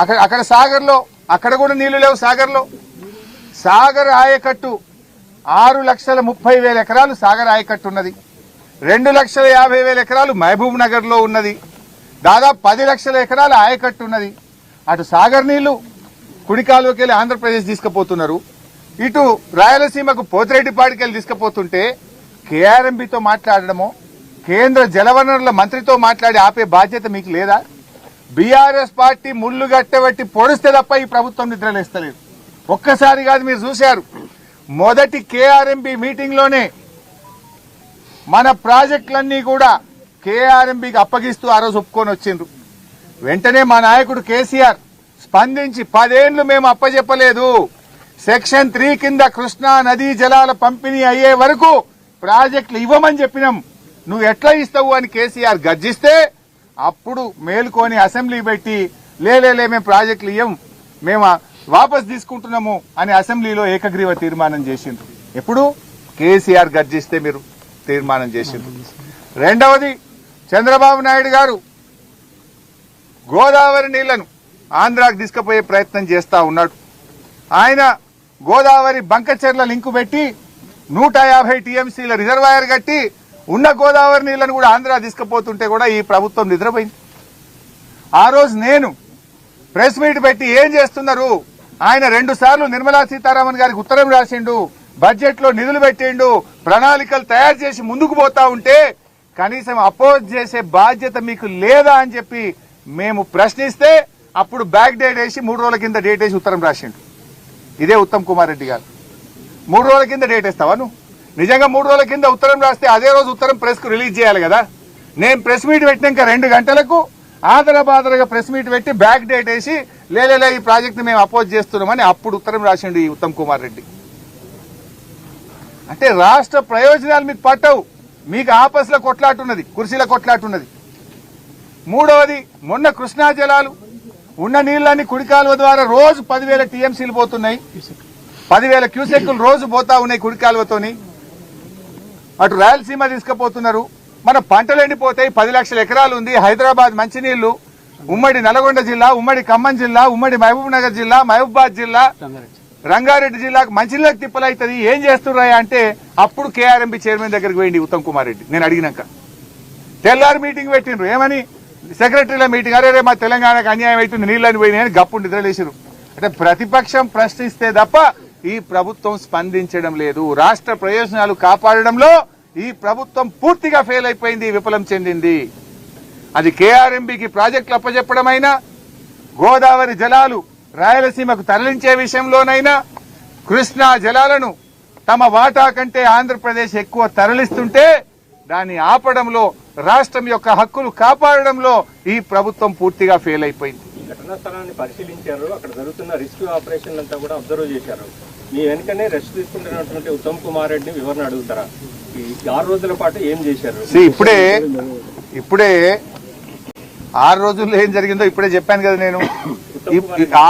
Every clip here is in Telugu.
అక్కడ అక్కడ సాగర్లో అక్కడ కూడా నీళ్ళు లేవు సాగర్లో. సాగర్ ఆయకట్టు ఆరు లక్షల ముప్పై వేల ఎకరాలు సాగర్ ఆయకట్టు ఉన్నది. రెండు లక్షల యాభై వేల ఎకరాలు మహబూబ్ నగర్లో ఉన్నది. దాదాపు పది లక్షల ఎకరాల ఆయకట్టు ఉన్నది. అటు సాగర్ నీళ్ళు కుడికాలువకి వెళ్ళి ఆంధ్రప్రదేశ్ తీసుకుపోతున్నారు. ఇటు రాయలసీమకు పోతిరెడ్డిపాడికి వెళ్ళి తీసుకుపోతుంటే కేఆర్ఎంబితో మాట్లాడడమో కేంద్ర జలవనరుల మంత్రితో మాట్లాడి ఆపే బాధ్యత మీకు లేదా? బీఆర్ఎస్ పార్టీ ముళ్ళు గట్టబెట్టి పొడిస్తే తప్ప ఈ ప్రభుత్వం నిద్రలేస్తలేదు. ఒక్కసారి కాదు మీరు చూశారు. మొదటి కేఆర్ఎంబి మీటింగ్లోనే మన ప్రాజెక్టులన్నీ కూడా కేఆర్ఎంబికి అప్పగిస్తూ ఆ రోజు ఒప్పుకొని వచ్చిండ్రు. వెంటనే మా నాయకుడు కేసీఆర్ స్పందించి పదేళ్ళు మేము అప్పచెప్పలేదు సెక్షన్ త్రీ కింద కృష్ణా నదీ జలాల పంపిణీ అయ్యే వరకు ప్రాజెక్టులు ఇవ్వమని చెప్పినాం. నువ్వు ఎట్లా ఇస్తావు? అని కేసీఆర్ గర్జిస్తే అప్పుడు మేలుకొని అసెంబ్లీ పెట్టి లేలే మేము ప్రాజెక్టులు ఇవ్వం మేము వాపస్ తీసుకుంటున్నాము అని అసెంబ్లీలో ఏకగ్రీవ తీర్మానం చేసిండ్రు. ఎప్పుడు? కేసీఆర్ గర్జిస్తే మీరు తీర్మానం చేసిండ్రు. రెండవది చంద్రబాబు నాయుడు గారు గోదావరి నీళ్ళను ఆంధ్రాకు తీసుకుపోయే ప్రయత్నం చేస్తా ఉన్నాడు. ఆయన గోదావరి బంకచెర్ల లింకు పెట్టి నూట యాభై టీఎంసీల రిజర్వాయర్ కట్టి ఉన్న గోదావరి నీళ్ళను కూడా ఆంధ్ర తీసుకుపోతుంటే కూడా ఈ ప్రభుత్వం నిద్రపోయింది. ఆ రోజు నేను ప్రెస్ మీట్ పెట్టి ఏం చేస్తున్నారు? ఆయన రెండు సార్లు నిర్మలా సీతారామన్ గారికి ఉత్తరం రాసిండు బడ్జెట్లో నిధులు పెట్టిండు ప్రణాళికలు తయారు చేసి ముందుకు పోతా ఉంటే కనీసం అపోజ్ చేసే బాధ్యత మీకు లేదా అని చెప్పి మేము ప్రశ్నిస్తే అప్పుడు బ్యాక్ డేట్ వేసి మూడు రోజుల కింద డేట్ వేసి ఉత్తరం రాసిండు. ఇదే ఉత్తమ్ కుమార్ రెడ్డి గారు. మూడు రోజుల కింద డేట్ వేస్తావా నువ్వు? నిజంగా మూడు రోజుల కింద ఉత్తరం రాస్తే అదే రోజు ఉత్తరం ప్రెస్కు రిలీజ్ చేయాలి కదా? నేను ప్రెస్ మీట్ పెట్టినాక రెండు గంటలకు ఆదరబాదరగా ప్రెస్ మీట్ పెట్టి బ్యాక్ డేట్ వేసి లేలేలే ఈ ప్రాజెక్ట్ని మేము అపోజ్ చేస్తున్నామని అప్పుడు ఉత్తరం రాసిండు ఈ ఉత్తమ్ కుమార్ రెడ్డి. అంటే రాష్ట్ర ప్రయోజనాలు మీకు పట్టవు. మీకు ఆపస్లో కొట్లాటున్నది కుర్చీల కొట్లాటున్నది మూడవది మొన్న కృష్ణా జలాలు ఉన్న నీళ్ళని కుడికాలువ ద్వారా రోజు పదివేల టీఎంసీలు పోతున్నాయి. పదివేల క్యూసెక్కులు రోజు పోతా ఉన్నాయి కుడికాలువతోని అటు రాయలసీమ తీసుకుపోతున్నారు. మన పంటలు ఎండిపోతాయి పది లక్షల ఎకరాలు ఉంది. హైదరాబాద్ మంచినీళ్ళు ఉమ్మడి నల్గొండ జిల్లా ఉమ్మడి ఖమ్మం జిల్లా ఉమ్మడి మహబూబ్ నగర్ జిల్లా మహబూబాద్ జిల్లా రంగారెడ్డి. జిల్లాకు మంచినీళ్ళకి తిప్పలైతుంది. ఏం చేస్తున్నాయా అంటే అప్పుడు కేఆర్ఎంపీ చైర్మన్ దగ్గరికి పోయింది ఉత్తమ్ కుమార్ రెడ్డి. నేను అడిగినాక. తెల్లారి మీటింగ్ పెట్టిండ్రు. ఏమని? సెక్రటరీల మీటింగ్. అరే రే మా తెలంగాణకు అన్యాయం అవుతుంది. నీళ్ళని పోయినాయని గప్పుడు నిద్రలేసారు అంటే ప్రతిపక్షం ప్రశ్నిస్తే తప్ప ఈ ప్రభుత్వం స్పందించడం లేదు. రాష్ట్ర ప్రయోజనాలు కాపాడడంలో ఈ ప్రభుత్వం పూర్తిగా ఫెయిల్ అయిపోయింది విఫలం చెందింది. అది కేఆర్ఎంబికి ప్రాజెక్టులు అప్పచెప్పడమైనా గోదావరి జలాలు రాయలసీమకు తరలించే విషయంలోనైనా కృష్ణా జలాలను తమ వాటా కంటే ఆంధ్రప్రదేశ్ ఎక్కువ తరలిస్తుంటే దాన్ని ఆపడంలో రాష్ట్రం యొక్క హక్కులు కాపాడడంలో ఈ ప్రభుత్వం పూర్తిగా ఫెయిల్ అయిపోయింది. ఈ ఘటనా స్థలాన్ని పరిశీలించారు. అక్కడ జరుగుతున్న రెస్క్యూ ఆపరేషన్ అంతా కూడా అబ్జర్వ్ చేశారు. మీ వెనుకనే రెస్ట్ తీసుకుంటున్నటువంటి ఉత్తమ్ కుమార్ రెడ్డిని వివరణ అడుగుతారా? ఈ ఆరు రోజుల పాటు ఏం చేశారు? ఇప్పుడే ఇప్పుడే ఆరు రోజుల్లో ఏం జరిగిందో ఇప్పుడే చెప్పాను కదా నేను.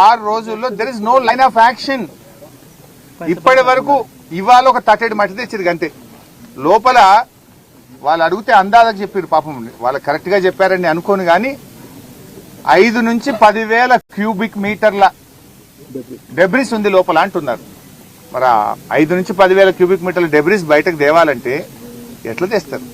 ఆరు రోజుల్లో there is no line of action ఇప్పటి వరకు ఇవాళ ఒక తట్టెడు మట్టి తెచ్చింది అంతే. లోపల వాళ్ళు అడిగితే అందాజకు చెప్పారు పాపం. వాళ్ళు కరెక్ట్గా చెప్పారని అనుకోను కానీ ఐదు నుంచి పదివేల క్యూబిక్ మీటర్ల డెబ్రిస్ ఉంది లోపల అంటున్నారు. మరి ఐదు నుంచి పదివేల క్యూబిక్ మీటర్ల డెబ్రిస్ బయటకు తేవాలంటే ఎట్లా తెస్తారు.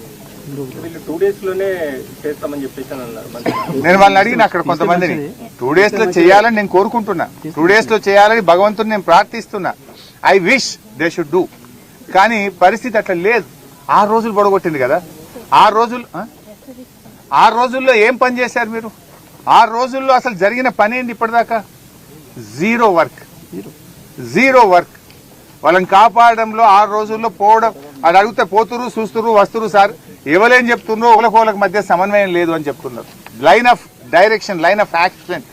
నేను వాళ్ళని అడిగిన అక్కడ కొంతమందిని టూ డేస్లో చేయాలని నేను కోరుకుంటున్నా. టూ డేస్లో చేయాలని భగవంతుని నేను ప్రార్థిస్తున్నా. I wish they should do కానీ పరిస్థితి అట్లా లేదు. ఆరు రోజులు పొడగొట్టింది కదా. ఆరు రోజులు ఆ? ఆరు రోజుల్లో ఏం పని చేశారు మీరు? ఆరు రోజుల్లో అసలు జరిగిన పని ఏంటి ఇప్పటిదాకా? జీరో వర్క్ జీరో వర్క్ వాళ్ళని కాపాడడంలో ఆరు రోజుల్లో పోవడం అది అడిగితే పోతురు చూస్తురు వస్తురు సార్ ఎవరేం చెప్తున్నారు ఒకరికొకరికి మధ్య సమన్వయం లేదు అని చెప్తున్నారు. Line of direction line of action